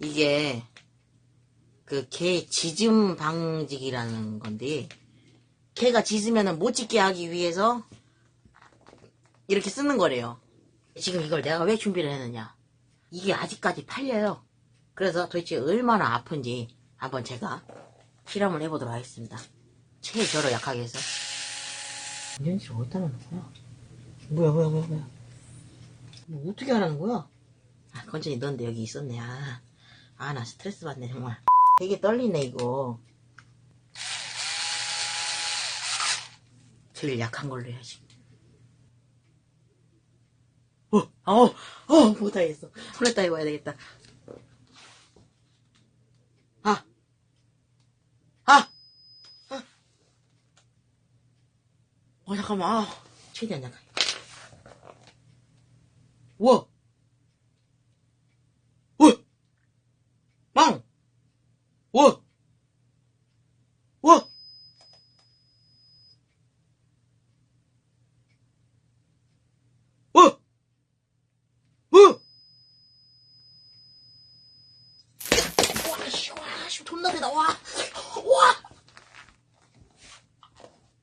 이게 그개 짖음 방지기라는 건데 개가 짖으면은 못 짖게 하기 위해서 이렇게 쓰는 거래요. 지금 이걸 내가 왜 준비를 했느냐? 이게 아직까지 팔려요. 그래서 도대체 얼마나 아픈지 한번 제가 실험을 해보도록 하겠습니다. 최저로 약하게 해서. 연실 어디다 놓는 거야? 뭐야, 뭐야, 뭐야, 뭐야. 뭐 어떻게 하라는 거야? 아, 건전히 넣었는데 여기 있었네. 아, 아, 나 스트레스 받네, 정말. 되게 떨리네, 이거. 제일 약한 걸로 해야지. 어, 어, 어, 못하겠어. 손에다 입어야 되겠다. 아, 아, 아. 어, 잠깐만, 아, 최대한. 우와! 우와! 망! 우와! 우와! 우와! 우와! 와, 씨, 와, 씨, 존나 대다, 와! 와!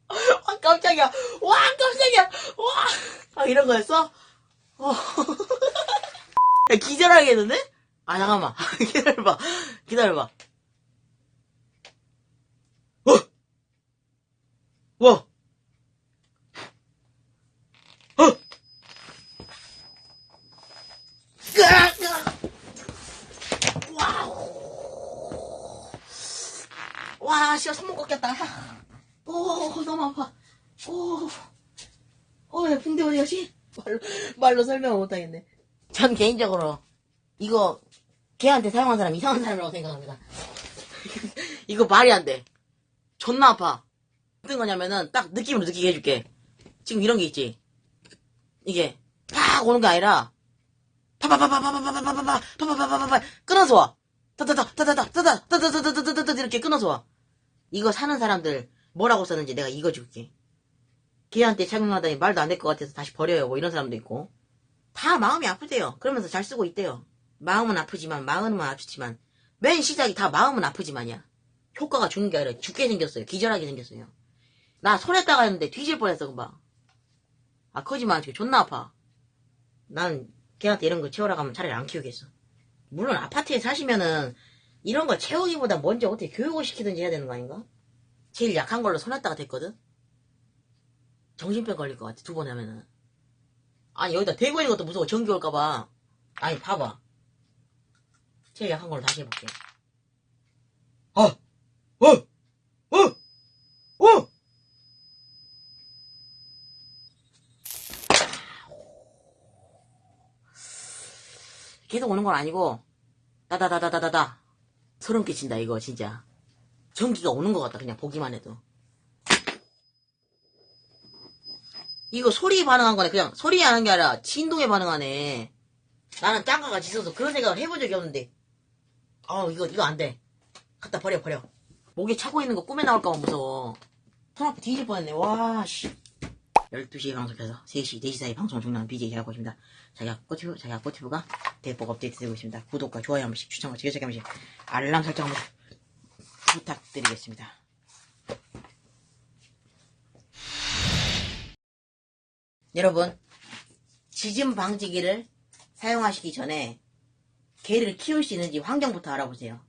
아, 깜짝이야! 와, 깜짝이야! 와! 아, 이런 거였어? 어. 야, 기절하겠는데? 아, 잠깐만. 기다려봐. 기다려봐. 어! 와! 어! 으악! 으악! 와우! 와, 씨발, 손목 꺾였다. 오, 너무 아파. 오, 어, 야, 붕대 어디 가지? 말로, 말로 설명을 못하겠네. 전 개인적으로, 이거, 걔한테 사용한 사람 이상한 사람이라고 생각합니다. 이거 말이 안 돼. 존나 아파. 어떤 거냐면은, 딱 느낌으로 느끼게 해줄게. 지금 이런 게 있지. 이게, 팍 오는 게 아니라, 끊어서 와. 따다다, 따다다, 따다, 따다다다다다다, 이렇게 끊어서 와. 이거 사는 사람들, 뭐라고 썼는지 내가 이거 줄게. 걔한테 착용하다니 말도 안 될 것 같아서 다시 버려요. 뭐 이런 사람도 있고. 다 마음이 아프대요. 그러면서 잘 쓰고 있대요. 마음은 아프지만, 마음은 아프지만, 맨 시작이 다 마음은 아프지만이야. 효과가 좋은 게 아니라 죽게 생겼어요. 기절하게 생겼어요. 나 손에다가 했는데 뒤질 뻔했어, 금방. 아, 커지만 지금 존나 아파. 난 걔한테 이런 거 채우라 가면 차라리 안 키우겠어. 물론 아파트에 사시면은 이런 거 채우기보다 먼저 어떻게 교육을 시키든지 해야 되는 거 아닌가? 제일 약한 걸로 손에다가 댔거든? 정신병 걸릴 것 같아, 두 번 하면은. 아니, 여기다 대고 있는 것도 무서워, 전기 올까봐. 아니, 봐봐. 제일 약한 걸로 다시 해볼게. 어! 어! 어! 어! 계속 오는 건 아니고, 따다다다다다다. 소름 끼친다, 이거, 진짜. 전기가 오는 것 같다, 그냥 보기만 해도. 이거 소리 반응한 거네. 그냥 소리에 하는 게 아니라 진동에 반응하네. 나는 짱가가 짖어서 그런 생각을 해본 적이 없는데. 아 이거, 이거 안 돼. 갖다 버려, 버려. 목에 차고 있는 거 꿈에 나올까봐 무서워. 손 앞에 뒤질 뻔했네. 와, 씨. 12시에 방송해서 3시, 4시 사이 방송 중요한 BJ 꼬티브, 자기가 꼬티브가 대폭 업데이트 되고 있습니다. 구독과 좋아요 한 번씩, 추천과 지켜주기 한 번씩, 알람 설정 한 번씩 부탁드리겠습니다. 여러분, 지진 방지기를 사용하시기 전에 개를 키울 수 있는지 환경부터 알아보세요.